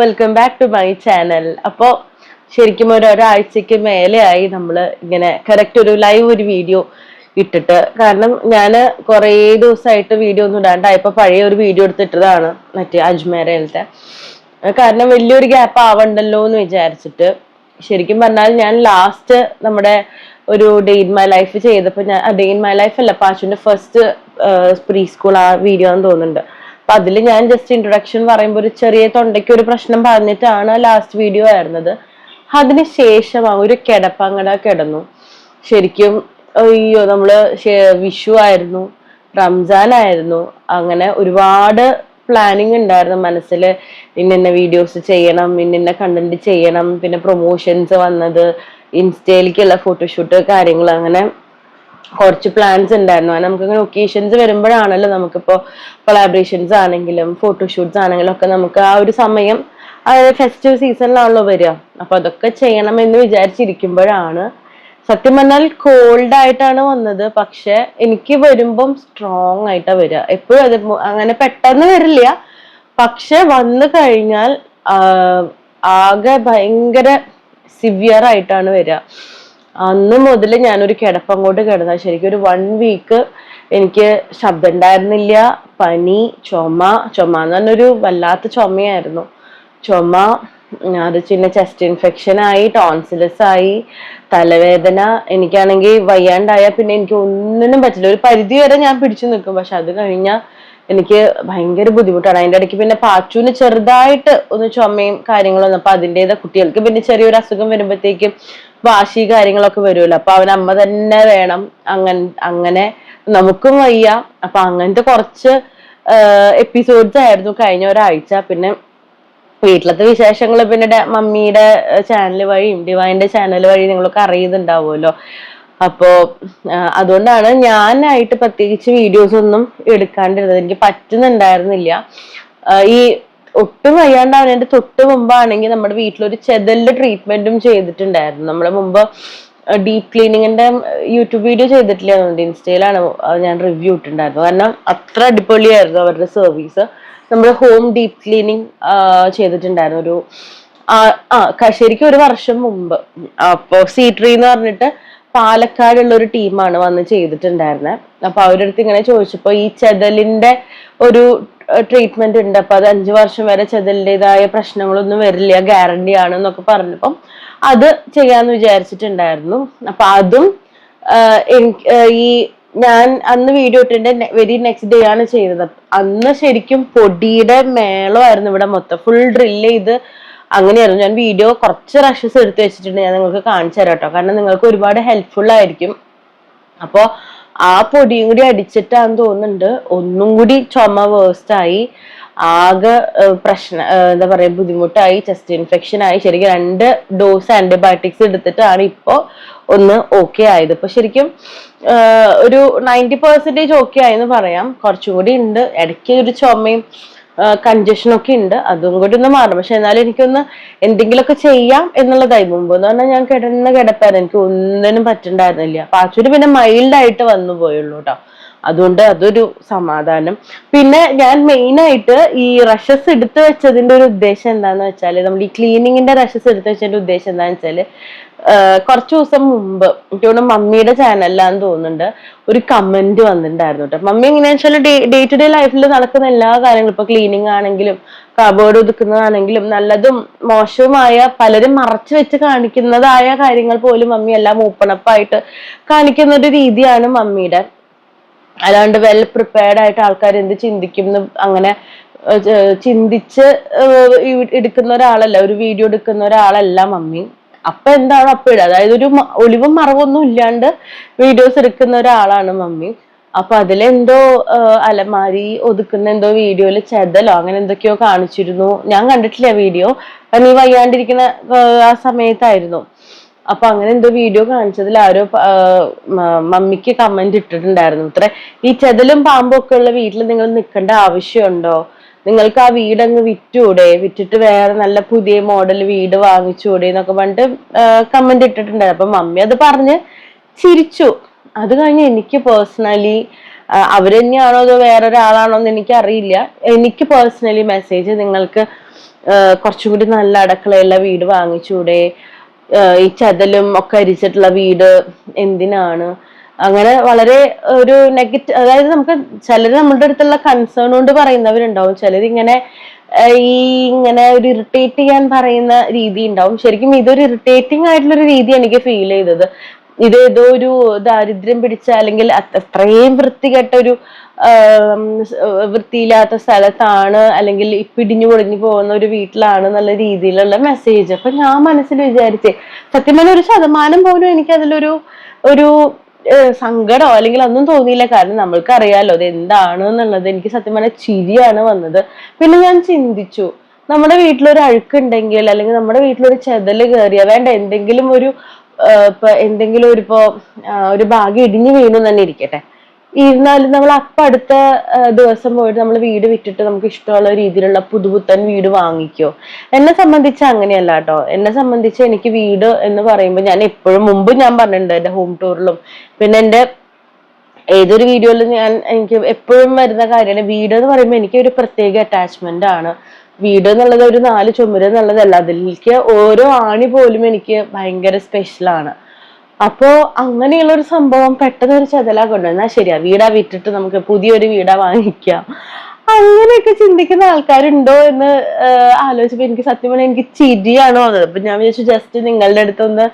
Welcome back to my channel അപ്പോൾ ശരിക്കും ഒരു ഒരാഴ്ചക്ക് മേലെയായി നമ്മൾ ഇങ്ങനെ കറക്റ്റ് ഒരു ലൈവ് ഒരു വീഡിയോ ഇട്ടിട്ട്. കാരണം ഞാൻ കുറേ ദിവസമായിട്ട് വീഡിയോ ഒന്നും ഇടാണ്ടായപ്പോൾ പഴയ ഒരു വീഡിയോ എടുത്തിട്ടതാണ് മറ്റേ അജ്മേരയിലത്തെ കാരണം വലിയൊരു ഗ്യാപ്പ് ആവണ്ടല്ലോ എന്ന് വിചാരിച്ചിട്ട്. ശരിക്കും പറഞ്ഞാൽ ഞാൻ ലാസ്റ്റ് നമ്മുടെ ഒരു ഡേ ഇൻ മൈ ലൈഫ് ചെയ്തപ്പോൾ ഞാൻ ഡേ ഇൻ മൈ ലൈഫ് അല്ല പാച്ചുവിന്റെ ഫസ്റ്റ് പ്രീ സ്കൂൾ ആ വീഡിയോ ആണെന്ന് തോന്നുന്നുണ്ട്. അപ്പൊ അതിൽ ഞാൻ ജസ്റ്റ് ഇൻട്രൊഡക്ഷൻ പറയുമ്പോൾ ഒരു ചെറിയ തൊണ്ടയ്ക്ക് ഒരു പ്രശ്നം പറഞ്ഞിട്ടാണ് ലാസ്റ്റ് വീഡിയോ ആയിരുന്നത്. അതിന് ശേഷം ആ ഒരു കിടപ്പങ്ങട കിടന്നു. ശരിക്കും അയ്യോ നമ്മൾ വിഷു ആയിരുന്നു റംസാൻ ആയിരുന്നു അങ്ങനെ ഒരുപാട് പ്ലാനിങ് ഉണ്ടായിരുന്നു മനസ്സിൽ ഇന്ന വീഡിയോസ് ചെയ്യണം ഇന്ന കണ്ടന്റ് ചെയ്യണം പിന്നെ പ്രൊമോഷൻസ് വന്നത് ഇൻസ്റ്റയിലേക്കുള്ള ഫോട്ടോഷൂട്ട് കാര്യങ്ങൾ അങ്ങനെ കുറച്ച് പ്ലാൻസ് ഉണ്ടായിരുന്നു. അത് നമുക്കിങ്ങനെ ഒക്കേഷൻസ് വരുമ്പോഴാണല്ലോ നമുക്കിപ്പോ കൊളാബറേഷൻസ് ആണെങ്കിലും ഫോട്ടോഷൂട്ട്സ് ആണെങ്കിലും ഒക്കെ നമുക്ക് ആ ഒരു സമയം അതായത് ഫെസ്റ്റീവ് സീസണിലാണല്ലോ വരിക. അപ്പൊ അതൊക്കെ ചെയ്യണം എന്ന് വിചാരിച്ചിരിക്കുമ്പോഴാണ് സത്യം പറഞ്ഞാൽ കോൾഡ് ആയിട്ടാണ് വന്നത്. പക്ഷെ എനിക്ക് വരുമ്പം സ്ട്രോങ് ആയിട്ടാ വരിക. എപ്പോഴും അത് അങ്ങനെ പെട്ടെന്ന് വരില്ല. പക്ഷെ വന്നു കഴിഞ്ഞാൽ ആകെ ഭയങ്കര സിവിയർ ആയിട്ടാണ് വരിക. അന്ന് മുതൽ ഞാനൊരു കിടപ്പങ്ങോട്ട് കിടന്ന. ശരിക്കും ഒരു വൺ വീക്ക് എനിക്ക് ശബ്ദം ഉണ്ടായിരുന്നില്ല പനി ചുമ ചുമ എന്ന് പറഞ്ഞൊരു വല്ലാത്ത ചുമയായിരുന്നു. ചുമ അത് പിന്നെ ചെസ്റ്റ് ഇൻഫെക്ഷൻ ആയി ടോൺസിലസ് ആയി തലവേദന. എനിക്കാണെങ്കിൽ വയ്യാണ്ടായ പിന്നെ എനിക്ക് ഒന്നിനും പറ്റില്ല. ഒരു പരിധി വരെ ഞാൻ പിടിച്ചു നിൽക്കും. പക്ഷെ അത് കഴിഞ്ഞാൽ എനിക്ക് ഭയങ്കര ബുദ്ധിമുട്ടാണ്. അതിന്റെ ഇടയ്ക്ക് പിന്നെ പാച്ചുവിന് ചെറുതായിട്ട് ഒന്ന് ചുമയും കാര്യങ്ങളും അപ്പൊ അതിന്റെതാ കുട്ടികൾക്ക് പിന്നെ ചെറിയൊരു അസുഖം വരുമ്പോഴത്തേക്കും വാശി കാര്യങ്ങളൊക്കെ വരുമല്ലോ. അപ്പൊ അവൻ അമ്മ തന്നെ വേണം അങ്ങനെ അങ്ങനെ നമുക്കും വയ്യ. അപ്പൊ അങ്ങനത്തെ കുറച്ച് എപ്പിസോഡ്സ് ആയിരുന്നു കഴിഞ്ഞ ഒരാഴ്ച. പിന്നെ വീട്ടിലത്തെ വിശേഷങ്ങൾ പിന്നെ മമ്മിയുടെ ചാനൽ വഴിയും ഡിവൈന്റെ ചാനൽ വഴി നിങ്ങളൊക്കെ അറിയുന്നുണ്ടാവുമല്ലോ. അപ്പോ അതുകൊണ്ടാണ് ഞാനായിട്ട് പ്രത്യേകിച്ച് വീഡിയോസ് ഒന്നും എടുക്കാണ്ടിരുന്നത്. എനിക്ക് പറ്റുന്നുണ്ടായിരുന്നില്ല. ഈ ഒട്ടും വയ്യാണ്ടാവുന്നതിന്റെ തൊട്ട് മുമ്പാണെങ്കിൽ നമ്മുടെ വീട്ടിലൊരു ചെതലിന്റെ ട്രീറ്റ്മെന്റും ചെയ്തിട്ടുണ്ടായിരുന്നു. നമ്മുടെ മുമ്പ് ഡീപ് ക്ലീനിങ്ങിന്റെ യൂട്യൂബ് വീഡിയോ ചെയ്തിട്ടില്ല ഇൻസ്റ്റയിലാണ് ഞാൻ റിവ്യൂ ഇട്ടിട്ടുണ്ടായിരുന്നു കാരണം അത്ര അടിപൊളിയായിരുന്നു അവരുടെ സർവീസ് നമ്മൾ ഹോം ഡീപ് ക്ലീനിങ് ചെയ്തിട്ടുണ്ടായിരുന്നു. ഒരു ആ ശരിക്കും ഒരു വർഷം മുമ്പ്. അപ്പോ സീ ട്രീ എന്ന് പറഞ്ഞിട്ട് പാലക്കാടുള്ള ഒരു ടീമാണ് വന്ന് ചെയ്തിട്ടുണ്ടായിരുന്നത് അപ്പൊ അവരുടെ അടുത്ത് ഇങ്ങനെ ചോദിച്ചപ്പോ ഈ ചെതലിന്റെ ഒരു ട്രീറ്റ്മെന്റ് ഉണ്ട്. അപ്പൊ അത് അഞ്ചു വർഷം വരെ ചെതലിന്റെതായ പ്രശ്നങ്ങളൊന്നും വരില്ല ഗ്യാരണ്ടി ആണ് എന്നൊക്കെ പറഞ്ഞപ്പം അത് ചെയ്യാന്ന് വിചാരിച്ചിട്ടുണ്ടായിരുന്നു. അപ്പൊ അതും ഈ ഞാൻ അന്ന് വീഡിയോ ഇട്ടിന്റെ വെരി നെക്സ്റ്റ് ഡേ ആണ് ചെയ്തത്. അന്ന് ശരിക്കും പൊടിയുടെ മേളമായിരുന്നു ഇവിടെ മൊത്തം. ഫുൾ ഡ്രില്ല് ചെയ്ത് അങ്ങനെയായിരുന്നു. ഞാൻ വീഡിയോ കുറച്ച് റഷസ് എടുത്ത് വെച്ചിട്ടുണ്ട്. ഞാൻ നിങ്ങൾക്ക് കാണിച്ചു തരാം കേട്ടോ കാരണം നിങ്ങൾക്ക് ഒരുപാട് ഹെൽപ്ഫുൾ ആയിരിക്കും. അപ്പോ ആ പൊടിയും കൂടി അടിച്ചിട്ടാന്ന് തോന്നുന്നുണ്ട്. ഒന്നും കൂടി ചുമ വേഴ്സ്റ്റായി ആകെ പ്രശ്ന എന്താ പറയാ ബുദ്ധിമുട്ടായി ചെസ്റ്റ് ഇൻഫെക്ഷൻ ആയി. ശരിക്കും രണ്ട് ഡോസ് ആന്റിബയോട്ടിക്സ് എടുത്തിട്ടാണ് ഇപ്പോ ഒന്ന് ഓക്കെ ആയത്. ഇപ്പൊ ശരിക്കും ഒരു നയന്റി പെർസെന്റേജ് ഓക്കെ ആയെന്ന് പറയാം. കുറച്ചും കൂടി ഉണ്ട്. ഇടയ്ക്ക് ഒരു ചുമയും കൺജഷൻ ഒക്കെ ഉണ്ട്. അതും കൂടി ഒന്ന് മാറണം. പക്ഷെ എന്നാലും എനിക്കൊന്ന് എന്തെങ്കിലുമൊക്കെ ചെയ്യാം എന്നുള്ളതായി. മുമ്പ് എന്ന് പറഞ്ഞാൽ ഞാൻ കിടന്ന് കിടപ്പായിരുന്നു. എനിക്ക് ഒന്നിനും പറ്റുണ്ടായിരുന്നില്ല. പാച്ചൂര് പിന്നെ മൈൽഡ് ആയിട്ട് വന്നു പോയുള്ളൂ കേട്ടോ അതുകൊണ്ട് അതൊരു സമാധാനം. പിന്നെ ഞാൻ മെയിൻ ആയിട്ട് ഈ റഷസ് എടുത്തു വെച്ചതിന്റെ ഒരു ഉദ്ദേശം എന്താണെന്ന് വെച്ചാൽ നമ്മൾ ഈ ക്ലീനിങ്ങിന്റെ റഷസ് എടുത്തു വെച്ചതിന്റെ ഉദ്ദേശം എന്താന്ന് വെച്ചാൽ കുറച്ച് ദിവസം മുമ്പ് എനിക്ക് തോന്നുന്നു മമ്മിയുടെ ചാനലിലാന്ന് തോന്നുന്നുണ്ട് ഒരു കമന്റ് വന്നിട്ടുണ്ടായിരുന്നു കേട്ടോ. മമ്മി എങ്ങനെയാ വെച്ചാൽ ഡേ ടു ഡേ ലൈഫിൽ നടക്കുന്ന എല്ലാ കാര്യങ്ങളും ഇപ്പൊ ക്ലീനിങ് ആണെങ്കിലും കബോർഡ് ഒതുക്കുന്നതാണെങ്കിലും നല്ലതും മോശവുമായ പലരും മറച്ചു വെച്ച് കാണിക്കുന്നതായ കാര്യങ്ങൾ പോലും മമ്മി എല്ലാം ഓപ്പണപ്പായിട്ട് കാണിക്കുന്ന ഒരു രീതിയാണ് മമ്മിയുടെ. അല്ലാണ്ട് വെൽ പ്രിപ്പയർഡ് ആയിട്ട് ആൾക്കാർ എന്ത് ചിന്തിക്കും അങ്ങനെ ചിന്തിച്ച് എടുക്കുന്ന ഒരാളല്ല ഒരു വീഡിയോ എടുക്കുന്ന ഒരാളല്ല മമ്മി. അപ്പൊ എന്താണ് അപ്പൊ ഇടുക? അതായത് ഒരു ഒളിവും മറവൊന്നും ഇല്ലാണ്ട് വീഡിയോസ് എടുക്കുന്ന ഒരാളാണ് മമ്മി. അപ്പൊ അതിലെന്തോ അലമാരി ഒതുക്കുന്ന എന്തോ വീഡിയോയിൽ ചെതലോ അങ്ങനെ എന്തൊക്കെയോ കാണിച്ചിരുന്നു. ഞാൻ കണ്ടിട്ടില്ല വീഡിയോ നീ വയ്യാണ്ടിരിക്കുന്ന ആ സമയത്തായിരുന്നു. അപ്പൊ അങ്ങനെ എന്തോ വീഡിയോ കാണിച്ചതിൽ ആരോ മമ്മിക്ക് കമന്റ് ഇട്ടിട്ടുണ്ടായിരുന്നു. ഇത്ര ഈ ചെതലും പാമ്പും ഒക്കെ ഉള്ള വീട്ടിൽ നിങ്ങൾ നിൽക്കേണ്ട ആവശ്യമുണ്ടോ? നിങ്ങൾക്ക് ആ വീട് അങ്ങ് വിറ്റൂടെ? വിറ്റിട്ട് വേറെ നല്ല പുതിയ മോഡൽ വീട് വാങ്ങിച്ചൂടെ എന്നൊക്കെ പറഞ്ഞിട്ട് കമന്റ് ഇട്ടിട്ടുണ്ടായിരുന്നു. അപ്പൊ മമ്മി അത് പറഞ്ഞ് ചിരിച്ചു. അത് കഴിഞ്ഞ് എനിക്ക് പേഴ്സണലി അവർ തന്നെയാണോ അതോ വേറൊരാളാണോ എന്ന് എനിക്ക് അറിയില്ല എനിക്ക് പേഴ്സണലി മെസ്സേജ് നിങ്ങൾക്ക് കുറച്ചുകൂടി കുറച്ചും കൂടി നല്ല അടുക്കളയുള്ള വീട് വാങ്ങിച്ചൂടെ? ഈ ചതലും ഒക്കെ അരിച്ചിട്ടുള്ള വീട് എന്തിനാണ്? അങ്ങനെ വളരെ ഒരു നെഗറ്റീവ് അതായത് നമുക്ക് ചിലർ നമ്മുടെ അടുത്തുള്ള കൺസേൺ കൊണ്ട് പറയുന്നവരുണ്ടാവും. ചിലർ ഇങ്ങനെ ഈ ഇങ്ങനെ ഒരു ഇറിറ്റേറ്റ് ചെയ്യാൻ പറയുന്ന രീതി ഉണ്ടാവും. ശരിക്കും ഇതൊരു ഇറിറ്റേറ്റിംഗ് ആയിട്ടുള്ള ഒരു രീതി എനിക്ക് ഫീൽ ചെയ്തത്. ഇത് ഏതോ ഒരു ദാരിദ്ര്യം പിടിച്ച അല്ലെങ്കിൽ അത് അത്രയും വൃത്തികെട്ട ഒരു വൃത്തിയില്ലാത്ത സ്ഥലത്താണ് അല്ലെങ്കിൽ ഇപ്പിടിഞ്ഞു പൊടിഞ്ഞു പോകുന്ന ഒരു വീട്ടിലാണ് എന്നുള്ള രീതിയിലുള്ള മെസ്സേജ് അപ്പൊ ഞാൻ മനസ്സിൽ വിചാരിച്ചേ സത്യം പറഞ്ഞ ഒരു ശതമാനം പോലും എനിക്ക് അതിലൊരു ഒരു സങ്കടോ അല്ലെങ്കിൽ ഒന്നും തോന്നിയില്ല. കാരണം നമ്മൾക്ക് അറിയാലോ അത് എന്താണ് എന്നുള്ളത്. എനിക്ക് സത്യം പറഞ്ഞാൽ ചിരിയാണ് വന്നത്. പിന്നെ ഞാൻ ചിന്തിച്ചു നമ്മുടെ വീട്ടിലൊരു അഴുക്കുണ്ടെങ്കിൽ അല്ലെങ്കിൽ നമ്മുടെ വീട്ടിലൊരു ചെതൽ കയറിയ വേണ്ട എന്തെങ്കിലും ഒരു ഇപ്പൊ എന്തെങ്കിലും ഒരു ഇപ്പോ ഒരു ഭാഗ്യം ഇടിഞ്ഞു വീണു തന്നെ ഇരിക്കട്ടെ. ഇരുന്നാലും നമ്മൾ അപ്പൊ അടുത്ത ദിവസം പോയിട്ട് നമ്മൾ വീട് വിറ്റിട്ട് നമുക്ക് ഇഷ്ടമുള്ള രീതിയിലുള്ള പുതുപുത്തൻ വീട് വാങ്ങിക്കോ. എന്നെ സംബന്ധിച്ച് അങ്ങനെയല്ല കേട്ടോ. എന്നെ സംബന്ധിച്ച് എനിക്ക് വീട് എന്ന് പറയുമ്പോൾ ഞാൻ എപ്പോഴും മുമ്പ് ഞാൻ പറഞ്ഞിട്ടുണ്ട് എന്റെ ഹോം ടൂറിലും പിന്നെ എന്റെ ഏതൊരു വീഡിയോയിലും ഞാൻ എനിക്ക് എപ്പോഴും വരുന്ന കാര്യമാണ്. വീട് എന്ന് പറയുമ്പോൾ എനിക്ക് ഒരു പ്രത്യേക അറ്റാച്ച്മെന്റ് ആണ്. വീട് എന്നുള്ളത് ഒരു നാല് ചുമര് എന്നുള്ളതല്ല. അതിലേക്ക് ഓരോ ആണി പോലും എനിക്ക് ഭയങ്കര സ്പെഷ്യലാണ് അപ്പോ അങ്ങനെയുള്ള ഒരു സംഭവം പെട്ടെന്ന് ഒരു ചതലാ കൊണ്ടുവന്നാ ശരിയാ വീടാ വിറ്റിട്ട് നമുക്ക് പുതിയൊരു വീടാ വാങ്ങിക്കാം. അങ്ങനെയൊക്കെ ചിന്തിക്കുന്ന ആൾക്കാരുണ്ടോ എന്ന് ആലോചിച്ചപ്പോ എനിക്ക് സത്യം പറഞ്ഞാൽ എനിക്ക് ചിരിയാണ് വന്നത് അപ്പൊ ഞാൻ വിചാരിച്ചു ജസ്റ്റ് നിങ്ങളുടെ അടുത്തൊന്ന്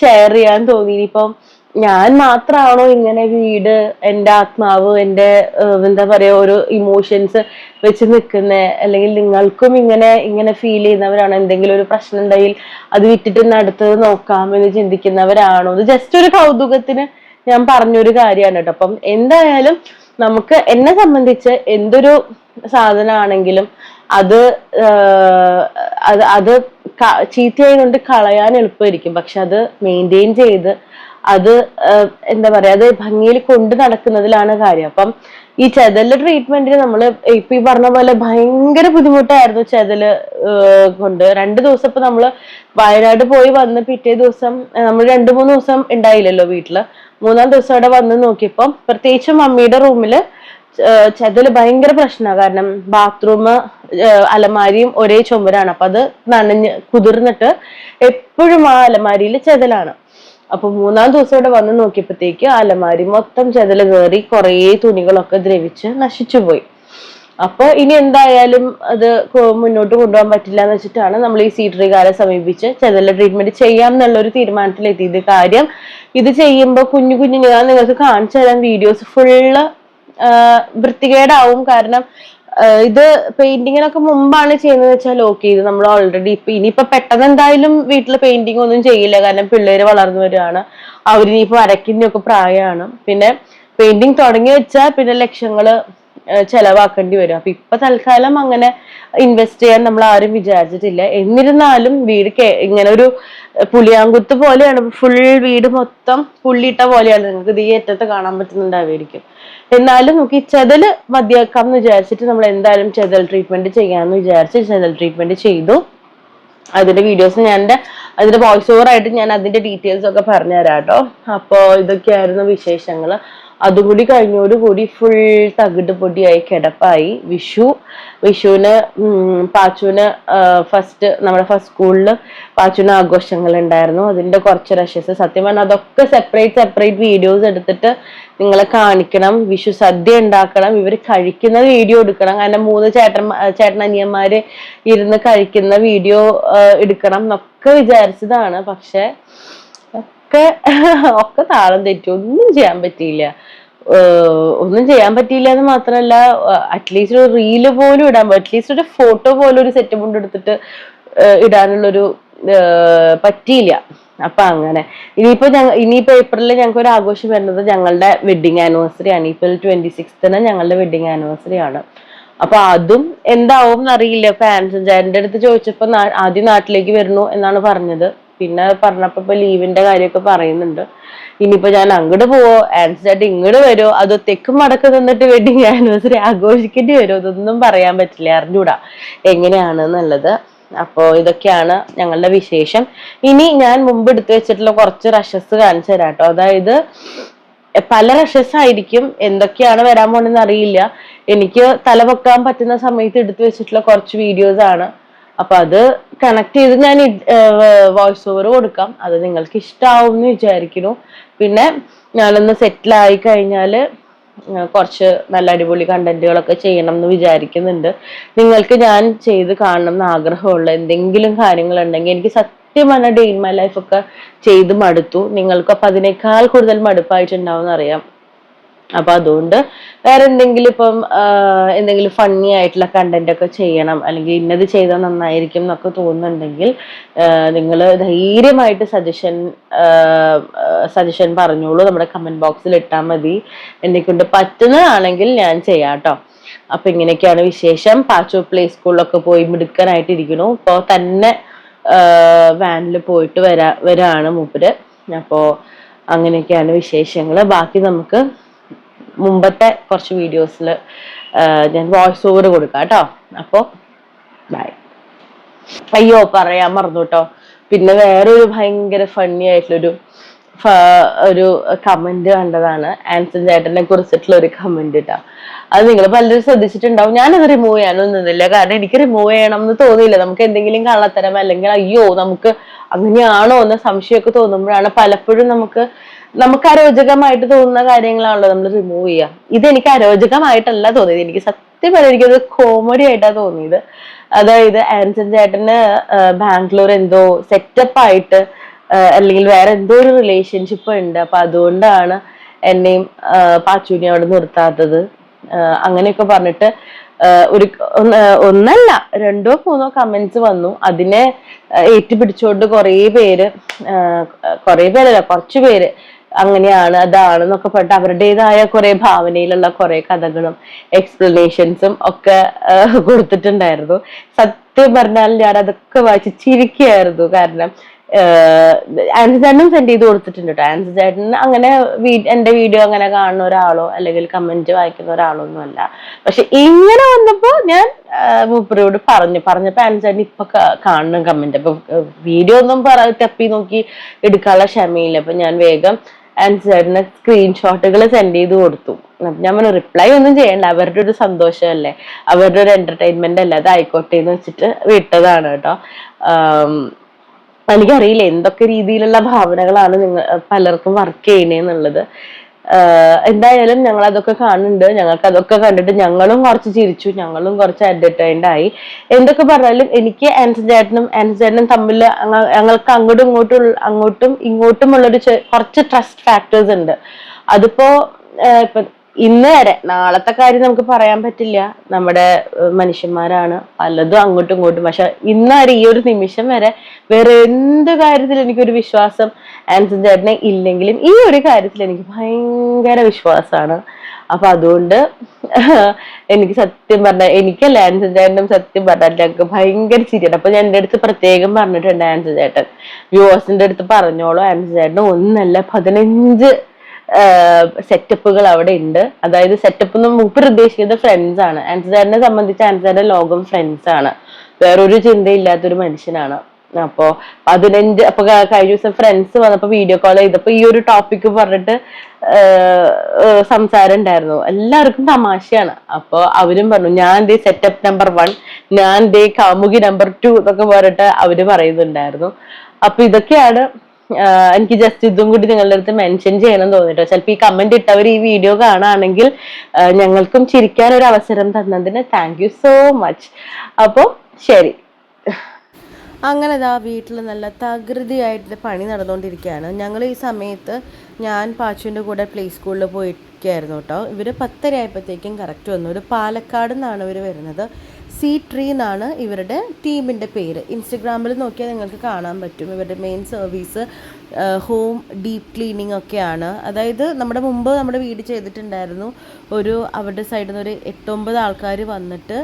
ഷെയർ ചെയ്യാൻ തോന്നി. ഇനിയിപ്പം ഞാൻ മാത്രമാണോ ഇങ്ങനെ വീട് എന്റെ ആത്മാവ് എന്റെ എന്താ പറയാ ഒരു ഇമോഷൻസ് വെച്ച് നിൽക്കുന്നത് അല്ലെങ്കിൽ നിങ്ങൾക്കും ഇങ്ങനെ ഇങ്ങനെ ഫീൽ ചെയ്യുന്നവരാണോ? എന്തെങ്കിലും ഒരു പ്രശ്നം ഉണ്ടെങ്കിൽ അത് വിറ്റിട്ട് അടുത്തത് നോക്കാം എന്ന് ചിന്തിക്കുന്നവരാണോ? ഇത് ജസ്റ്റ് ഒരു കൗതുകത്തിന് ഞാൻ പറഞ്ഞൊരു കാര്യമാണ് കേട്ടോ. അപ്പം എന്തായാലും നമുക്ക് എന്നെ സംബന്ധിച്ച് എന്തൊരു സാധനമാണെങ്കിലും അത് അത് അത് ചീത്തയായതുകൊണ്ട് കളയാൻ എളുപ്പമായിരിക്കും. പക്ഷെ അത് മെയിന്റെയിൻ ചെയ്ത് അത് എന്താ പറയാ അത് ഭംഗിയിൽ കൊണ്ടു നടക്കുന്നതിലാണ് കാര്യം. അപ്പം ഈ ചെതൽ ട്രീറ്റ്മെന്റിന് നമ്മൾ ഇപ്പൊ ഈ പറഞ്ഞ പോലെ ഭയങ്കര ബുദ്ധിമുട്ടായിരുന്നു ചെതൽ കൊണ്ട്. രണ്ട് ദിവസം ഇപ്പൊ നമ്മൾ വയനാട് പോയി വന്ന് പിറ്റേ ദിവസം നമ്മൾ രണ്ടു മൂന്ന് ദിവസം ഉണ്ടായില്ലല്ലോ വീട്ടിൽ. മൂന്നാം ദിവസം അവിടെ വന്ന് നോക്കിയപ്പം പ്രത്യേകിച്ച് മമ്മിയുടെ റൂമിൽ ചെതൽ ഭയങ്കര പ്രശ്നമാണ് കാരണം ബാത്റൂം അലമാരിയും ഒരേ ചുമരാണ്. അപ്പൊ അത് നനഞ്ഞ് കുതിർന്നിട്ട് എപ്പോഴും ആ അലമാരിയിൽ ചെതലാണ്. അപ്പൊ മൂന്നാം ദിവസം ഇവിടെ വന്ന് നോക്കിയപ്പോഴത്തേക്ക് അലമാരി മൊത്തം ചെതൽ കയറി കുറേ തുണികളൊക്കെ ദ്രവിച്ച് നശിച്ചു പോയി. അപ്പൊ ഇനി എന്തായാലും അത് മുന്നോട്ട് കൊണ്ടുപോകാൻ പറ്റില്ല എന്ന് വെച്ചിട്ടാണ് നമ്മൾ ഈ സീട്രികാരെ സമീപിച്ച് ചെതല ട്രീറ്റ്മെന്റ് ചെയ്യാം എന്നുള്ള ഒരു തീരുമാനത്തിലെത്തിയത് കാര്യം ഇത് ചെയ്യുമ്പോൾ കുഞ്ഞു കുഞ്ഞു ഞാൻ നിങ്ങൾക്ക് കാണിച്ചു തരാൻ വീഡിയോസ് ഫുള്ള് വൃത്തികേടാവും. കാരണം ഇത് പെയിന്റിങ്ങിനൊക്കെ മുമ്പാണ് ചെയ്യുന്നത് വെച്ചാൽ ഓക്കെ ഇത് നമ്മൾ ഓൾറെഡി ഇപ്പൊ ഇനിയിപ്പോ പെട്ടെന്ന് എന്തായാലും വീട്ടിൽ പെയിന്റിംഗ് ഒന്നും ചെയ്യില്ല. കാരണം പിള്ളേര് വളർന്നു വരികയാണ്. അവരിനിയിപ്പോ വരയ്ക്കുന്നൊക്കെ പ്രായമാണ്. പിന്നെ പെയിന്റിങ് തുടങ്ങി വെച്ചാൽ പിന്നെ ലക്ഷങ്ങൾ ചെലവാക്കേണ്ടി വരും. അപ്പൊ ഇപ്പൊ തൽക്കാലം അങ്ങനെ ഇൻവെസ്റ്റ് ചെയ്യാൻ നമ്മൾ ആരും വിചാരിച്ചിട്ടില്ല. എന്നിരുന്നാലും വീട് ഇങ്ങനെ ഒരു പുളിയാങ്കുത്ത് പോലെയാണ്. ഫുൾ വീട് മൊത്തം പുള്ളിയിട്ട പോലെയാണ്. നിങ്ങൾക്ക് ഈ അറ്റത്ത് കാണാൻ പറ്റുന്നുണ്ടാവുമായിരിക്കും. എന്നാലും നമുക്ക് ഈ ചെതൽ മതിയാക്കാം എന്ന് വിചാരിച്ചിട്ട് നമ്മൾ എന്തായാലും ചെതൽ ട്രീറ്റ്മെന്റ് ചെയ്യാമെന്ന് വിചാരിച്ച് ചെതൽ ട്രീറ്റ്മെന്റ് ചെയ്തു. അതിന്റെ വീഡിയോസ് ഞാൻ അതിന്റെ വോയിസ് ഓവർ ആയിട്ട് ഞാൻ അതിന്റെ ഡീറ്റെയിൽസ് ഒക്കെ പറഞ്ഞുതരാം കേട്ടോ. അപ്പോ ഇതൊക്കെയായിരുന്നു വിശേഷങ്ങൾ. അതുകൂടി കഴിഞ്ഞോടുകൂടി ഫുൾ തകിട് പൊടിയായി കിടപ്പായി. വിഷു വിഷുവിന് പാച്ചുവിന് ഫസ്റ്റ് നമ്മുടെ ഫസ്റ്റ് സ്കൂളിൽ പാച്ചുവിന് ആഘോഷങ്ങൾ ഉണ്ടായിരുന്നു അതിന്റെ കുറച്ച് റഷസ് സത്യം പറഞ്ഞാൽ അതൊക്കെ സെപ്പറേറ്റ് സെപ്പറേറ്റ് വീഡിയോസ് എടുത്തിട്ട് നിങ്ങളെ കാണിക്കണം. വിഷു സദ്യ ഉണ്ടാക്കണം. ഇവർ കഴിക്കുന്ന വീഡിയോ എടുക്കണം. കാരണം മൂന്ന് ചേട്ടൻ അനിയന്മാര് ഇരുന്ന് കഴിക്കുന്ന വീഡിയോ എടുക്കണം എന്നൊക്കെ വിചാരിച്ചതാണ്. പക്ഷെ ഒക്കെ ഒക്കെ താളം തെറ്റി. ഒന്നും ചെയ്യാൻ പറ്റിയില്ല. ഒന്നും ചെയ്യാൻ പറ്റിയില്ല എന്ന് മാത്രമല്ല അറ്റ്ലീസ്റ്റ് ഒരു റീൽ പോലും ഇടാൻ അറ്റ്ലീസ്റ്റ് ഒരു ഫോട്ടോ പോലും ഒരു സെറ്റ് കൊണ്ട് എടുത്തിട്ട് ഇടാനുള്ളൊരു പറ്റിയില്ല. അപ്പൊ അങ്ങനെ. ഇനിയിപ്പോ ഞങ്ങ ഇനിയിപ്പോ ഏപ്രിലിൽ ഞങ്ങൾക്ക് ഒരു ആഘോഷം വരുന്നത് ഞങ്ങളുടെ വെഡിങ് ആനിവേഴ്സറി ആണ്. ഏപ്രിൽ ട്വന്റി സിക്സ്ത്തിന് ഞങ്ങളുടെ വെഡിങ് ആനിവേഴ്സറി ആണ്. അപ്പൊ അതും എന്താവും എന്നറിയില്ല ഫാൻസ് എന്റെ അടുത്ത് ചോദിച്ചപ്പോ ആദ്യം നാട്ടിലേക്ക് വരുന്നു എന്നാണ് പറഞ്ഞത്. പിന്നെ പറഞ്ഞപ്പോ ഇപ്പൊ ലീവിന്റെ കാര്യമൊക്കെ പറയുന്നുണ്ട്. ഇനിയിപ്പോ ഞാൻ അങ്ങോട്ട് പോവോ? ആൻസിയായിട്ട് ഇങ്ങോട്ട് വരുമോ അതോ തെക്കും മടക്ക് നിന്നിട്ട് വെഡിങ് ആനിവേഴ്സറി ആഘോഷിക്കേണ്ടി വരുമോ ഇതൊന്നും പറയാൻ പറ്റില്ല. അറിഞ്ഞൂടാ. എങ്ങനെയാണ് എന്നുള്ളത്. അപ്പോ ഇതൊക്കെയാണ് ഞങ്ങളുടെ വിശേഷം. ഇനി ഞാൻ മുമ്പ് എടുത്തു വെച്ചിട്ടുള്ള കുറച്ച് റഷസ് കാണിച്ചു തരാം കേട്ടോ. അതായത് പല റഷസ് ആയിരിക്കും എന്തൊക്കെയാണ് വരാൻ പോണെന്ന് അറിയില്ല. എനിക്ക് തല പൊക്കാൻ പറ്റുന്ന സമയത്ത് എടുത്തു വെച്ചിട്ടുള്ള കുറച്ച് വീഡിയോസ് ആണ്. അപ്പൊ അത് കണക്ട് ചെയ്ത് ഞാൻ വോയിസ് ഓവർ കൊടുക്കാം. അത് നിങ്ങൾക്ക് ഇഷ്ടാവും വിചാരിക്കുന്നു. പിന്നെ ഞാനൊന്ന് സെറ്റിൽ ആയി കഴിഞ്ഞാൽ കുറച്ച് നല്ല അടിപൊളി കണ്ടന്റുകളൊക്കെ ചെയ്യണം എന്ന് വിചാരിക്കുന്നുണ്ട്. നിങ്ങൾക്ക് ഞാൻ ചെയ്ത് കാണണം എന്ന് ആഗ്രഹമുള്ള എന്തെങ്കിലും കാര്യങ്ങൾ ഉണ്ടെങ്കിൽ എനിക്ക് സത്യം പറഞ്ഞ ഡേ ഇൻ മൈ ലൈഫ് ഒക്കെ ചെയ്ത് മടുത്തു. അപ്പൊ അതിനേക്കാൾ കൂടുതൽ മടുപ്പായിട്ടുണ്ടാവും അറിയാം. അപ്പൊ അതുകൊണ്ട് വേറെ എന്തെങ്കിലും ഇപ്പം എന്തെങ്കിലും ഫണ്ണി ആയിട്ടുള്ള കണ്ടന്റ് ഒക്കെ ചെയ്യണം അല്ലെങ്കിൽ ഇന്നത് ചെയ്താൽ നന്നായിരിക്കും എന്നൊക്കെ തോന്നുന്നുണ്ടെങ്കിൽ നിങ്ങൾ ധൈര്യമായിട്ട് സജഷൻ സജഷൻ പറഞ്ഞോളൂ. നമ്മുടെ കമന്റ് ബോക്സിൽ ഇട്ടാൽ മതി. എന്നെ കൊണ്ട് പറ്റുന്നതാണെങ്കിൽ ഞാൻ ചെയ്യാം കേട്ടോ അപ്പൊ ഇങ്ങനെയൊക്കെയാണ് വിശേഷം. പാച്ചോ പ്ലേ സ്കൂളിലൊക്കെ പോയി മിടുക്കാനായിട്ടിരിക്കുന്നു. ഇപ്പൊ തന്നെ വാനിൽ പോയിട്ട് വരാ വരാണ് മൂപ്പര്. അപ്പോ അങ്ങനെയൊക്കെയാണ് വിശേഷങ്ങൾ ബാക്കി നമുക്ക് മുമ്പത്തെ കുറച്ച് വീഡിയോസിൽ ഞാൻ വോയിസ് ഓവർ കൊടുക്കാം കേട്ടോ. അപ്പോൾ ബൈ അയ്യോ പറയാൻ മറന്നു കേട്ടോ. പിന്നെ വേറൊരു ഭയങ്കര ഫണ്ണി ആയിട്ടുള്ളൊരു ഒരു കമന്റ് കണ്ടതാണ് ആൻസൺ ചേട്ടനെ കുറിച്ചിട്ടുള്ള ഒരു കമന്റ് ഇട്ടാ അത് നിങ്ങൾ പലരും ശ്രദ്ധിച്ചിട്ടുണ്ടാവും. ഞാനത് റിമൂവ് ചെയ്യാനൊന്നും നിന്നില്ല കാരണം എനിക്ക് റിമൂവ് ചെയ്യണം എന്ന് തോന്നിയില്ല. നമുക്ക് എന്തെങ്കിലും കള്ളത്തരം അല്ലെങ്കിൽ അയ്യോ നമുക്ക് അങ്ങനെയാണോ എന്ന സംശയമൊക്കെ തോന്നുമ്പോഴാണ് പലപ്പോഴും നമുക്ക് നമുക്ക് അരോചകമായിട്ട് തോന്നുന്ന കാര്യങ്ങളാണല്ലോ നമ്മൾ റിമൂവ് ചെയ്യുക. ഇത് എനിക്ക് അരോചകമായിട്ടല്ല തോന്നിയത്. എനിക്ക് സത്യം പറയാം എനിക്കത് കോമഡി ആയിട്ടാണ് തോന്നിയത്. അതായത് ആൻസൺ ചേട്ടന് ബാംഗ്ലൂർ എന്തോ സെറ്റപ്പ് ആയിട്ട് അല്ലെങ്കിൽ വേറെ എന്തോ ഒരു റിലേഷൻഷിപ്പ് ഉണ്ട്. അപ്പൊ അതുകൊണ്ടാണ് എന്നെയും പാച്ചുവിനെ അവിടെ നിർത്താത്തത്. അങ്ങനെയൊക്കെ പറഞ്ഞിട്ട് ഒരു ഒന്നല്ല രണ്ടോ മൂന്നോ കമന്റ്സ് വന്നു. അതിനെ ഏറ്റുപിടിച്ചുകൊണ്ട് കുറേ പേര് കുറേ പേരല്ല കുറച്ചു പേര് അങ്ങനെയാണ് അതാണ് എന്നൊക്കെ പറഞ്ഞിട്ട് അവരുടേതായ കുറെ ഭാവനയിലുള്ള കുറെ കഥകളും എക്സ്പ്ലനേഷൻസും ഒക്കെ കൊടുത്തിട്ടുണ്ടായിരുന്നു. സത്യം പറഞ്ഞാൽ ഞാൻ അതൊക്കെ വായിച്ച് ചിരിക്കുകയായിരുന്നു കാരണം ആൻസി സെൻഡ് ചെയ്ത് കൊടുത്തിട്ടുണ്ട് കേട്ടോ ആൻസി അങ്ങനെ എന്റെ വീഡിയോ അങ്ങനെ കാണുന്ന ഒരാളോ അല്ലെങ്കിൽ കമന്റ് വായിക്കുന്ന ഒരാളോ ഒന്നും അല്ല. പക്ഷെ ഇങ്ങനെ വന്നപ്പോ ഞാൻ മൂപ്പരോട് പറഞ്ഞു പറഞ്ഞപ്പോ ആൻസി ചേട്ടൻ ഇപ്പൊ കാണണം കമന്റ് അപ്പൊ വീഡിയോ ഒന്നും പറ തപ്പി നോക്കി എടുക്കാനുള്ള ക്ഷമയില്ല. അപ്പൊ ഞാൻ വേഗം ആൻസി ചേട്ടന് സ്ക്രീൻഷോട്ടുകൾ സെൻഡ് ചെയ്ത് കൊടുത്തു. ഞാൻ പറഞ്ഞു റിപ്ലൈ ഒന്നും ചെയ്യണ്ട അവരുടെ ഒരു സന്തോഷമല്ലേ? അവരുടെ ഒരു എന്റർടൈൻമെന്റ് അല്ലേ? അത് ആയിക്കോട്ടെ എന്ന് വെച്ചിട്ട് വിട്ടതാണ് കേട്ടോ. എനിക്കറിയില്ല എന്തൊക്കെ രീതിയിലുള്ള ഭാവനകളാണ് നിങ്ങൾ പലർക്കും വർക്ക് ചെയ്യണേന്നുള്ളത് എന്തായാലും ഞങ്ങൾ അതൊക്കെ കാണുന്നുണ്ട്. ഞങ്ങൾക്ക് അതൊക്കെ കണ്ടിട്ട് ഞങ്ങളും കുറച്ച് ചിരിച്ചു. ഞങ്ങളും കുറച്ച് എന്റർടൈൻഡ് ആയി. എന്തൊക്കെ പറഞ്ഞാലും എനിക്ക് ആൻസർ ചേട്ടനും ആൻസർ ചേട്ടനും തമ്മിൽ ഞങ്ങൾക്ക് അങ്ങോട്ടും ഇങ്ങോട്ടും അങ്ങോട്ടും ഇങ്ങോട്ടും ഉള്ളൊരു കുറച്ച് ട്രസ്റ്റ് ഫാക്ടേഴ്സ് ഉണ്ട്. അതിപ്പോ ഇപ്പൊ ഇന്ന് വരെ നാളത്തെ കാര്യം നമുക്ക് പറയാൻ പറ്റില്ല. നമ്മുടെ മനുഷ്യന്മാരാണ് പലതും അങ്ങോട്ടും ഇങ്ങോട്ടും. പക്ഷെ ഇന്ന് വരെ ഈ ഒരു നിമിഷം വരെ വേറെ എന്ത് കാര്യത്തിൽ എനിക്കൊരു വിശ്വാസം ആൻസൺ ചേട്ടനെ ഇല്ലെങ്കിലും ഈ ഒരു കാര്യത്തിൽ എനിക്ക് ഭയങ്കര വിശ്വാസമാണ്. അപ്പൊ അതുകൊണ്ട് എനിക്ക് സത്യം പറഞ്ഞ എനിക്കല്ല ആൻസൺ ചേട്ടനും സത്യം പറഞ്ഞാൽ ഞങ്ങൾക്ക് ഭയങ്കര ചിരിയാണ്. അപ്പൊ ഞാൻ എന്റെ അടുത്ത് പ്രത്യേകം പറഞ്ഞിട്ടുണ്ട് ആൻസൺ ചേട്ടൻ. വ്യൂവേഴ്സിന്റെ അടുത്ത് പറഞ്ഞോളൂ ആൻസൺ ചേട്ടൻ ഒന്നല്ല പതിനഞ്ച് സെറ്റപ്പുകൾ അവിടെ ഉണ്ട്. അതായത് സെറ്റപ്പ് എന്ന് മൂപ്പർ ഉദ്ദേശിക്കുന്നത് ഫ്രണ്ട്സ് ആണ്. ആൻസാറിനെ സംബന്ധിച്ച് ആൻസാറിന്റെ ലോകം ഫ്രണ്ട്സ് ആണ്. വേറൊരു ചിന്തയില്ലാത്തൊരു മനുഷ്യനാണ്. അപ്പോ പതിനഞ്ച് അപ്പൊ കഴിഞ്ഞ ദിവസം ഫ്രണ്ട്സ് വന്നപ്പോ വീഡിയോ കോൾ ചെയ്തപ്പോ ഈ ഒരു ടോപ്പിക് പറഞ്ഞിട്ട് സംസാരം ഉണ്ടായിരുന്നു. എല്ലാവർക്കും തമാശയാണ്. അപ്പൊ അവരും പറഞ്ഞു ഞാൻ ദേ സെറ്റപ്പ് നമ്പർ വൺ ഞാൻ ദേ കാമുകി നമ്പർ ടു എന്നൊക്കെ പറഞ്ഞിട്ട് അവർ പറയുന്നുണ്ടായിരുന്നു. അപ്പൊ ഇതൊക്കെയാണ് എനിക്ക് ജസ്റ്റ് ഇതും കൂടി നിങ്ങളുടെ അടുത്ത് മെൻഷൻ ചെയ്യണം തോന്നിട്ടോ. ചിലപ്പോ ഈ കമന്റ് ഇട്ടവർ ഈ വീഡിയോ കാണുകയാണെങ്കിൽ ഞങ്ങൾക്കും ചിരിക്കാൻ ഒരു അവസരം തന്നതിന് താങ്ക് സോ മച്ച് അപ്പോ ശരി. അങ്ങനെ ഇതാ വീട്ടിൽ നല്ല തകൃതിയായിട്ട് പണി നടന്നുകൊണ്ടിരിക്കുകയാണ് ഞങ്ങൾ ഈ സമയത്ത് ഞാൻ പാച്ചുവിന്റെ കൂടെ പ്ലേ സ്കൂളിൽ പോയിരിക്കുകയായിരുന്നു കേട്ടോ. ഇവർ പത്തര ആയപ്പോഴത്തേക്കും കറക്റ്റ് വന്നു. ഒരു പാലക്കാട് നിന്നാണ് ഇവർ വരുന്നത്. സി ട്രീ എന്നാണ് ഇവരുടെ ടീമിന്റെ പേര്. ഇൻസ്റ്റഗ്രാമിൽ നോക്കിയാൽ നിങ്ങൾക്ക് കാണാൻ പറ്റും. ഇവരുടെ main service home deep cleaning ഒക്കെയാണ്. അതായത് നമ്മുടെ മുമ്പ് നമ്മുടെ വീട് ചെയ്തിട്ടുണ്ടായിരുന്നു. ഒരു അവരുടെ സൈഡിൽ നിന്ന് ഒരു എട്ടൊമ്പത് ആൾക്കാർ വന്നിട്ട്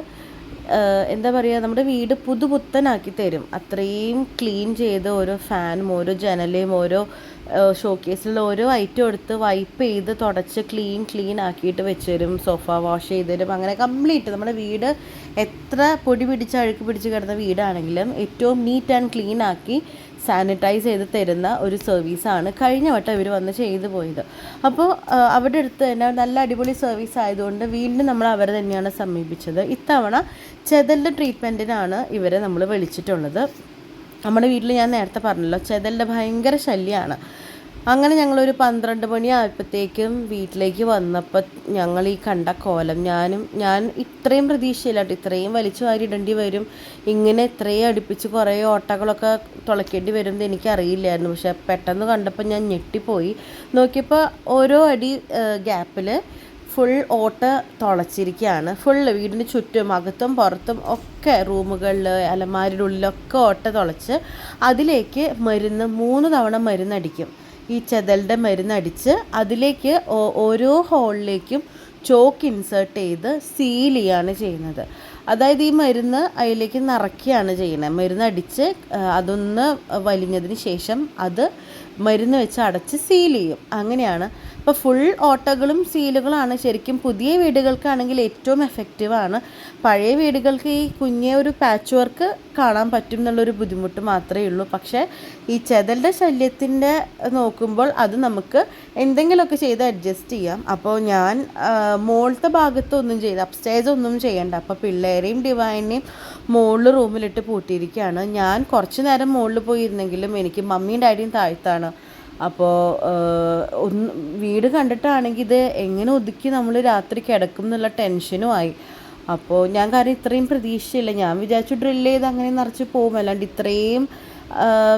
എന്താ പറയുക നമ്മുടെ വീട് പുതുപുത്തനാക്കി തരും. അത്രയും ക്ലീൻ ചെയ്ത് ഓരോ ഫാനും ഓരോ ജനലയും ഓരോ ഷോക്കേസിലുള്ള ഓരോ ഐറ്റം എടുത്ത് വൈപ്പ് ചെയ്ത് തുടച്ച് ക്ലീൻ ക്ലീൻ ആക്കിയിട്ട് വെച്ച് തരും സോഫ വാഷ് ചെയ്ത് തരും അങ്ങനെ കംപ്ലീറ്റ് നമ്മുടെ വീട് എത്ര പൊടി പിടിച്ച് അഴുക്ക് പിടിച്ച് കിടന്ന വീടാണെങ്കിലും ഏറ്റവും നീറ്റ് ആൻഡ് ക്ലീൻ ആക്കി സാനിറ്റൈസ് ചെയ്ത് തരുന്ന ഒരു സർവീസാണ് കഴിഞ്ഞ വട്ടം ഇവർ വന്ന് ചെയ്തു പോയത്. അപ്പോൾ അവിടെ അടുത്ത് തന്നെ നല്ല അടിപൊളി സർവീസ് ആയതുകൊണ്ട് വീണ്ടും നമ്മൾ അവരെ തന്നെയാണ് സമീപിച്ചത്. ഇത്തവണ ചെതലിന്റെ ട്രീറ്റ്മെന്റിനാണ് ഇവരെ നമ്മൾ വിളിച്ചിട്ടുള്ളത്. നമ്മുടെ വീട്ടിൽ ഞാൻ നേരത്തെ പറഞ്ഞല്ലോ ചെതലിന്റെ ഭയങ്കര ശല്യമാണ് അങ്ങനെ ഞങ്ങളൊരു പന്ത്രണ്ട് മണി ആയപ്പോഴത്തേക്കും വീട്ടിലേക്ക് വന്നപ്പോൾ ഞങ്ങൾ ഈ കണ്ട കോലം ഞാനും ഞാൻ ഇത്രയും പ്രതീക്ഷയില്ല കേട്ടോ ഇത്രയും വലിച്ചു വാരി ഇടേണ്ടി വരും ഇങ്ങനെ ഇത്രയും അടുപ്പിച്ച് കുറേ ഓട്ടകളൊക്കെ തുളയ്ക്കേണ്ടി വരും എന്ന് എനിക്കറിയില്ലായിരുന്നു. പക്ഷെ പെട്ടെന്ന് കണ്ടപ്പോൾ ഞാൻ ഞെട്ടിപ്പോയി. നോക്കിയപ്പോൾ ഓരോ അടി ഗ്യാപ്പിൽ ഫുൾ ഓട്ട തുളച്ചിരിക്കുകയാണ്. ഫുള്ള് വീടിന് ചുറ്റും അകത്തും പുറത്തും ഒക്കെ റൂമുകളിൽ അലമാരിയുടെ ഉള്ളിലൊക്കെ ഓട്ട തുളച്ച് അതിലേക്ക് മരുന്ന് മൂന്ന് തവണ മരുന്നടിക്കും. ഈ ചെതലിന്റെ മരുന്നടിച്ച് അതിലേക്ക് ഓരോ ഹോളിലേക്കും ചോക്ക് ഇൻസേർട്ട് ചെയ്ത് സീൽ ചെയ്യാണ് ചെയ്യുന്നത്. അതായത് ഈ മരുന്ന് അതിലേക്ക് നിറയ്ക്കുകയാണ് ചെയ്യുന്നത്. മരുന്ന് അടിച്ച് ആ, അതൊന്ന് വലിഞ്ഞതിന് ശേഷം അത് മരുന്ന് വെച്ച് അടച്ച് സീൽ ചെയ്യും. അങ്ങനെയാണ് അപ്പോൾ ഫുൾ ഓട്ടകളും സീലുകളാണ് ശരിക്കും. പുതിയ വീടുകൾക്കാണെങ്കിൽ ഏറ്റവും എഫക്റ്റീവാണ് പഴയ വീടുകൾക്ക് ഈ കുഞ്ഞെ ഒരു പാച്ച് വർക്ക് കാണാൻ പറ്റും എന്നുള്ളൊരു ബുദ്ധിമുട്ട് മാത്രമേ ഉള്ളൂ. പക്ഷേ ഈ ചെതലിന്റെ ശല്യത്തിന്റെ നോക്കുമ്പോൾ അത് നമുക്ക് എന്തെങ്കിലുമൊക്കെ ചെയ്ത് അഡ്ജസ്റ്റ് ചെയ്യാം. അപ്പോൾ ഞാൻ മുകളിലത്തെ ഭാഗത്തൊന്നും ചെയ്ത് അപ്സ്റ്റേജ് ഒന്നും ചെയ്യണ്ട. അപ്പോൾ പിള്ളേരെയും ഡിവൈനെയും മുകളിൽ റൂമിലിട്ട് പൂട്ടിയിരിക്കുകയാണ്. ഞാൻ കുറച്ച് നേരം മുകളിൽ പോയിരുന്നെങ്കിലും എനിക്ക് മമ്മിയും ഡാഡിയും താഴ്ത്താണ്. അപ്പോൾ ഒന്ന് വീട് കണ്ടിട്ടാണെങ്കിൽ ഇത് എങ്ങനെ ഒതുക്കി നമ്മൾ രാത്രി കിടക്കും എന്നുള്ള ടെൻഷനും ആയി. അപ്പോൾ ഞാൻ കാര്യം ഇത്രയും പ്രതീക്ഷയില്ല ഞാൻ വിചാരിച്ചു ഡ്രില്ല് ചെയ്ത് അങ്ങനെ നിറച്ച് പോകും. അല്ലാണ്ട് ഇത്രയും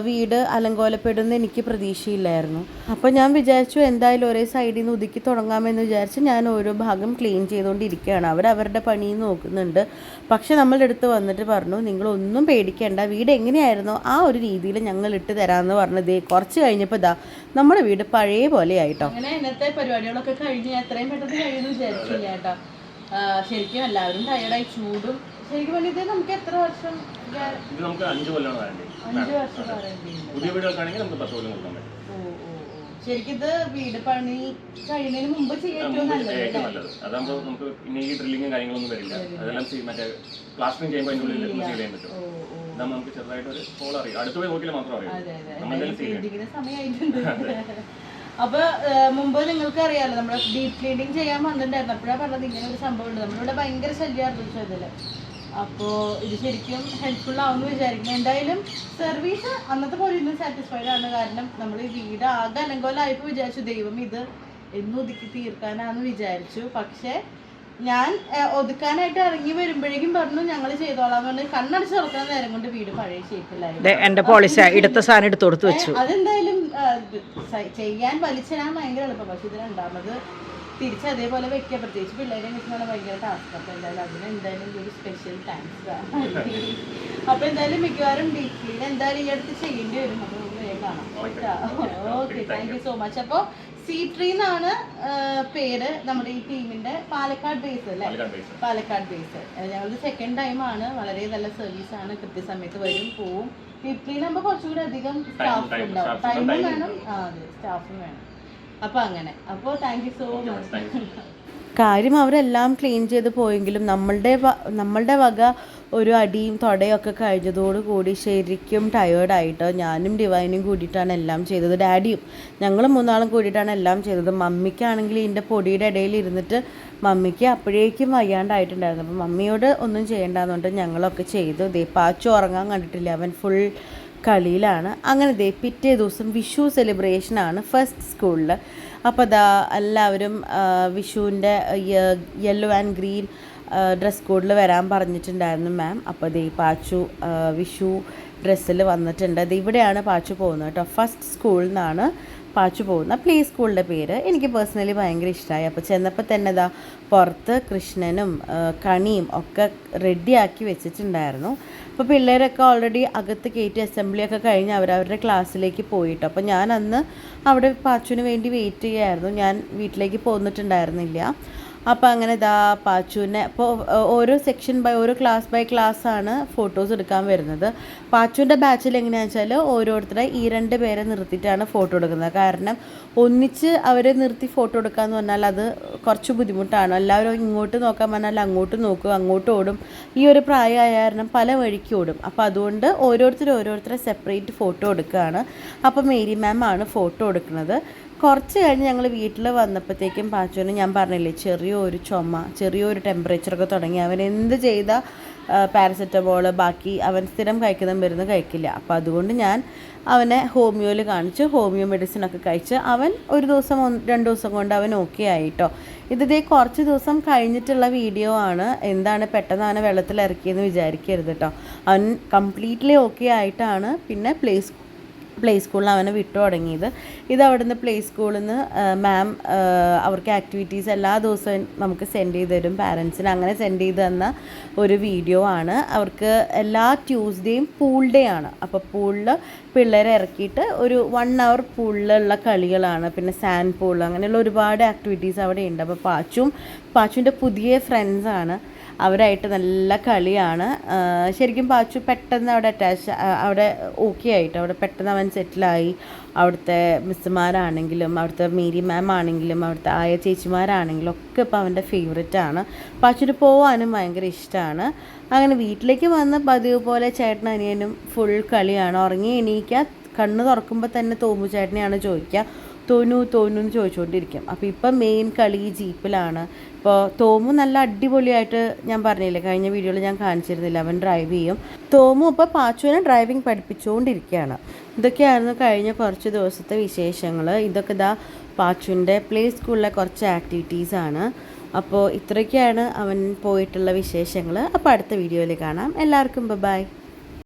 വീട് അലങ്കോലപ്പെടുന്ന എനിക്ക് പ്രതീക്ഷയില്ലായിരുന്നു. അപ്പോൾ ഞാൻ വിചാരിച്ചു എന്തായാലും ഒരേ സൈഡിൽ നിന്ന് ഒതുക്കി തുടങ്ങാമെന്ന് വിചാരിച്ച് ഞാൻ ഓരോ ഭാഗം ക്ലീൻ ചെയ്തുകൊണ്ടിരിക്കുകയാണ് അവർ അവരുടെ പണി നോക്കുന്നുണ്ട്. പക്ഷെ നമ്മളുടെ അടുത്ത് വന്നിട്ട് പറഞ്ഞു നിങ്ങളൊന്നും പേടിക്കേണ്ട. വീട് എങ്ങനെയായിരുന്നോ ആ ഒരു രീതിയിൽ ഞങ്ങൾ ഇട്ട് തരാമെന്ന് പറഞ്ഞത് കുറച്ച് കഴിഞ്ഞപ്പോൾ ഇതാ നമ്മുടെ വീട് പഴയ പോലെ ആയിട്ടോ. അങ്ങനെ ഇന്നത്തെ പരിപാടികളൊക്കെ കഴിഞ്ഞ് എത്രയും പെട്ടെന്ന് കഴിയുമെന്ന് വിചാരിച്ചില്ല കേട്ടോ. ശരിക്കും എല്ലാവരും ടയർഡായി ചൂടും. ശരിക്കും പറഞ്ഞാൽ നമുക്ക് എത്ര വർഷം ഇത് നമുക്ക് അഞ്ച് കൊല്ലമാണ് വാറണ്ടി പുതിയ വീടുകൾക്കാണെങ്കിൽ നമുക്ക് പത്ത് കൊല്ലം കൊടുക്കാൻ പറ്റും. ശരിക്കും ഇത് വീട് പണി കഴിയുന്നതിന് മുമ്പ് ചെയ്യാൻ ഏറ്റവും നല്ലത് അതാകുമ്പോ നമുക്ക് പിന്നെ ഈ ഡ്രില്ലിങ്ങും കാര്യങ്ങളൊന്നും വരില്ല. അതെല്ലാം മറ്റേ പ്ലാസ്റ്ററിങ് ചെയ്യുമ്പോൾ അതിന്റെ ഉള്ളിൽ നമുക്ക് ചെയ്യാൻ പറ്റും. ഇതാകുമ്പോൾ നമുക്ക് ചെറുതായിട്ട് ഒരു ഹോൾ അറിയാം. അടുത്ത് പോയി നോക്കിയാൽ മാത്രം അറിയാം. സമയമായിട്ടുണ്ട് അപ്പൊ മുമ്പ് നിങ്ങൾക്ക് അറിയാലോ നമ്മുടെ ഡീപ് ക്ലീനിങ് ചെയ്യാൻ വന്നിട്ടുണ്ടായിരുന്നു. അപ്പോഴാണ് പറഞ്ഞത് ഇങ്ങനെ ഒരു സംഭവം ഉണ്ട്. നമ്മളിവിടെ ഭയങ്കര ശല്യമായിരുന്നു ഇതിൽ അപ്പോ ഇത് ശരിക്കും ഹെൽപ്ഫുൾ ആവുമെന്ന് വിചാരിക്കുന്നു. എന്തായാലും സർവീസ് അന്നത്തെ പോലെ ഇന്നും സാറ്റിസ്ഫൈഡ് ആണ്. കാരണം നമ്മൾ ഈ വീട് ആകെ അലങ്കോലായപ്പോൾ വിചാരിച്ചു ദൈവം ഇത് എന്നും ഒതുക്കി തീർക്കാനാന്ന് വിചാരിച്ചു. പക്ഷേ ഞാൻ ഒതുക്കാനായിട്ട് ഇറങ്ങി വരുമ്പോഴേക്കും പറഞ്ഞു ഞങ്ങൾ ചെയ്തോളാം പറഞ്ഞു കണ്ണടച്ച് തുറക്കുന്ന നേരം കൊണ്ട് വീട് പഴയ ഷേപ്പിലായി എന്റെ പോളിസി സാധനം എടുത്ത് കൊടുത്തു വെച്ചു. അതെന്തായാലും ചെയ്യാൻ വലിച്ചിടാൻ ഭയങ്കര എളുപ്പം. പക്ഷെ ഇത് രണ്ടാമത് തിരിച്ച് അതേപോലെ വെക്കുക. പ്രത്യേകിച്ച് പിള്ളേരെ വെച്ചാൽ ഭയങ്കര ടാസ്ക് അപ്പൊ എന്തായാലും അതിന് എന്തായാലും ഒരു സ്പെഷ്യൽ താങ്ക്സ് അപ്പൊ എന്തായാലും മിക്കവാറും ഡീപ് എന്തായാലും ഈ അടുത്ത് ചെയ്യേണ്ടി വരും. അപ്പൊ നമുക്ക് വേഗം കാണാം. Okay thank you so much അപ്പൊ സി ട്രീ എന്നാണ് പേര് നമ്മുടെ ഈ ടീമിന്റെ പാലക്കാട് ബേസ് അല്ലേ? പാലക്കാട് ബേസ് ഞങ്ങളുടെ സെക്കൻഡ് ടൈം ആണ്. വളരെ നല്ല സർവീസ് ആണ്. കൃത്യസമയത്ത് വരും പോവും. വീട്ടിൽ നമ്മൾ കുറച്ചുകൂടി അധികം സ്റ്റാഫ് ഉണ്ടാവും. ടൈമും വേണം. ആ അതെ സ്റ്റാഫും വേണം. അപ്പൊ അങ്ങനെ. അപ്പോൾ thank you so much Thank കാര്യം അവരെല്ലാം ക്ലീൻ ചെയ്ത് പോയെങ്കിലും നമ്മളുടെ നമ്മളുടെ വക ഒരു അടിയും തൊടയും ഒക്കെ കഴിഞ്ഞതോടുകൂടി ശരിക്കും ടയേർഡായിട്ട് ഞാനും ഡിവൈനും കൂടിയിട്ടാണ് എല്ലാം ചെയ്തത്. ഡാഡിയും ഞങ്ങൾ മൂന്നാളും കൂടിയിട്ടാണ് എല്ലാം ചെയ്തത്. മമ്മിക്കാണെങ്കിൽ ഇതിന്റെ പൊടിയുടെ ഇടയിൽ ഇരുന്നിട്ട് മമ്മിക്ക് അപ്പോഴേക്കും വയ്യാണ്ടായിട്ടുണ്ടായിരുന്നു. അപ്പം മമ്മിയോട് ഒന്നും ചെയ്യേണ്ടെന്നുണ്ട് ഞങ്ങളൊക്കെ ചെയ്തു. ദേ പാച്ചു ഉറങ്ങാൻ കണ്ടിട്ടില്ല? അവൻ ഫുൾ കളിയിലാണ്. അങ്ങനെ ദേ പിറ്റേ ദിവസം വിഷു സെലിബ്രേഷനാണ് ഫസ്റ്റ് സ്കൂളിൽ അപ്പോൾ ദാ എല്ലാവരും വിഷുവിന്റെ യെല്ലോ ആൻഡ് ഗ്രീൻ ഡ്രസ് കോഡിൽ വരാൻ പറഞ്ഞിട്ടുണ്ടായിരുന്നു മാം അപ്പോൾ ദേ പാച്ചു വിഷു ഡ്രസ്സിൽ വന്നിട്ടുണ്ട്. ദേ ഇവിടെയാണ് പാച്ചു പോകുന്നത് കേട്ടോ. ഫസ്റ്റ് സ്കൂളിൽ നിന്നാണ് പാച്ചു പോകുന്ന പ്ലേ സ്കൂളിന്റെ പേര് എനിക്ക് പേഴ്സണലി ഭയങ്കര ഇഷ്ടമായി അപ്പോൾ ചെന്നപ്പോൾ തന്നെ ഇതാ പുറത്ത് കൃഷ്ണനും കണിയും ഒക്കെ റെഡിയാക്കി വെച്ചിട്ടുണ്ടായിരുന്നു. അപ്പോൾ പിള്ളേരൊക്കെ ഓൾറെഡി അകത്ത് കയറ്റി അസംബ്ലി ഒക്കെ കഴിഞ്ഞ് അവരവരുടെ ക്ലാസ്സിലേക്ക് പോയിട്ടോ. അപ്പോൾ ഞാൻ അന്ന് അവിടെ പാച്ചുവിന് വേണ്ടി വെയിറ്റ് ചെയ്യായിരുന്നു. ഞാൻ വീട്ടിലേക്ക് പോന്നിട്ടുണ്ടായിരുന്നില്ല. അപ്പോൾ അങ്ങനെ ഇതാ പാച്ചുവിനെ അപ്പോൾ ഓരോ സെക്ഷൻ ബൈ ഓരോ ക്ലാസ് ബൈ ക്ലാസ് ആണ് ഫോട്ടോസ് എടുക്കാൻ വരുന്നത്. പാച്ചുവിന്റെ ബാച്ചിൽ എങ്ങനെയാണെന്ന് വെച്ചാൽ ഓരോരുത്തരെ ഈ രണ്ട് പേരെ നിർത്തിയിട്ടാണ് ഫോട്ടോ എടുക്കുന്നത്. കാരണം ഒന്നിച്ച് അവരെ നിർത്തി ഫോട്ടോ എടുക്കാന്ന് പറഞ്ഞാൽ അത് കുറച്ച് ബുദ്ധിമുട്ടാണ്. എല്ലാവരും ഇങ്ങോട്ട് നോക്കാൻ പറഞ്ഞാൽ അങ്ങോട്ട് നോക്കും അങ്ങോട്ട് ഓടും. ഈ ഒരു പ്രായമായ കാരണം പല വഴിക്ക് ഓടും. അപ്പോൾ അതുകൊണ്ട് ഓരോരുത്തർ ഓരോരുത്തരെ സെപ്പറേറ്റ് ഫോട്ടോ എടുക്കുകയാണ്. അപ്പോൾ മേരി മാം ആണ് ഫോട്ടോ എടുക്കുന്നത്. കുറച്ച് കഴിഞ്ഞ് ഞങ്ങൾ വീട്ടിൽ വന്നപ്പോഴത്തേക്കും പാച്ചുവിന് ഞാൻ പറഞ്ഞില്ലേ ചെറിയൊരു ചുമ ചെറിയൊരു ടെമ്പറേച്ചറൊക്കെ തുടങ്ങി. അവൻ എന്ത് ചെയ്ത പാരസെറ്റമോൾ ബാക്കി അവൻ സ്ഥിരം കഴിക്കുന്ന മരുന്ന് കഴിക്കില്ല. അപ്പോൾ അതുകൊണ്ട് ഞാൻ അവനെ ഹോമിയോയിൽ കാണിച്ച് ഹോമിയോ മെഡിസിനൊക്കെ കഴിച്ച് അവൻ ഒരു ദിവസം രണ്ട് ദിവസം കൊണ്ട് അവൻ ഓക്കെ ആയിട്ടോ. ഇതേ കുറച്ച് ദിവസം കഴിഞ്ഞിട്ടുള്ള വീഡിയോ ആണ്. എന്താണ് പെട്ടെന്ന് അവനെ വെള്ളത്തിൽ ഇറക്കിയെന്ന് വിചാരിക്കരുത് കേട്ടോ അവൻ കംപ്ലീറ്റ്ലി ഓക്കെ ആയിട്ടാണ് പിന്നെ പ്ലേ പ്ലേ സ്കൂളിൽ അവനെ വിട്ടു തുടങ്ങിയത്. ഇത് അവിടുന്ന് പ്ലേ സ്കൂളിൽ നിന്ന് മാം അവർക്ക് ആക്ടിവിറ്റീസ് എല്ലാ ദിവസവും നമുക്ക് സെൻഡ് ചെയ്ത് തരും. പാരൻസിന് അങ്ങനെ സെൻഡ് ചെയ്ത് തന്ന ഒരു വീഡിയോ ആണ്. അവർക്ക് എല്ലാ ട്യൂസ്ഡേയും പൂൾ ഡേ ആണ്. അപ്പോൾ പൂളിൽ പിള്ളേരെ ഇറക്കിയിട്ട് ഒരു വൺ അവർ പൂളിലുള്ള കളികളാണ്. പിന്നെ സാൻഡ് പൂൾ അങ്ങനെയുള്ള ഒരുപാട് ആക്ടിവിറ്റീസ് അവിടെ ഉണ്ട്. അപ്പോൾ പാച്ചും പാച്ചുവിന്റെ പുതിയ ഫ്രണ്ട്സാണ് അവരായിട്ട് നല്ല കളിയാണ്. ശരിക്കും പാച്ചു പെട്ടെന്ന് അവിടെ അറ്റാച്ച് അവിടെ ഓക്കെ ആയിട്ട്. അവിടെ പെട്ടെന്ന് അവൻ സെറ്റിലായി അവിടുത്തെ മിസ്സുമാരാണെങ്കിലും അവിടുത്തെ മേരി മാം ആണെങ്കിലും അവിടുത്തെ ആയ ചേച്ചിമാരാണെങ്കിലും ഒക്കെ ഇപ്പോൾ അവന്റെ ഫേവററ്റ് ആണ്. പാച്ചുന് പോവാനും ഭയങ്കര ഇഷ്ടമാണ് അങ്ങനെ വീട്ടിലേക്ക് വന്ന് പതിവ് പോലെ ചേട്ടൻ അനിയനും ഫുൾ കളിയാണ്. ഉറങ്ങി എണീക്കുക കണ്ണ് തുറക്കുമ്പോൾ തന്നെ തോമ്പു ചേട്ടനെയാണ് ചോദിക്കുക. തോനു തോനു എന്ന് ചോദിച്ചുകൊണ്ടിരിക്കും. അപ്പോൾ ഇപ്പം മെയിൻ കളി ജീപ്പിലാണ്. ഇപ്പോൾ തോമു നല്ല അടിപൊളിയായിട്ട് ഞാൻ പറഞ്ഞില്ലേ കഴിഞ്ഞ വീഡിയോയിൽ ഞാൻ കാണിച്ചിരുന്നില്ല അവൻ ഡ്രൈവ് ചെയ്യും. തോമു ഇപ്പോൾ പാച്ചുവിനെ ഡ്രൈവിംഗ് പഠിപ്പിച്ചുകൊണ്ടിരിക്കുകയാണ്. ഇതൊക്കെയായിരുന്നു കഴിഞ്ഞ കുറച്ച് ദിവസത്തെ വിശേഷങ്ങൾ ഇതൊക്കെ ഇതാ പാച്ചുവിന്റെ പ്ലേ സ്കൂളിലെ കുറച്ച് ആക്ടിവിറ്റീസാണ് അപ്പോൾ ഇത്രയൊക്കെയാണ് അവൻ പോയിട്ടുള്ള വിശേഷങ്ങൾ അപ്പോൾ അടുത്ത വീഡിയോയിൽ കാണാം. എല്ലാവർക്കും ബൈ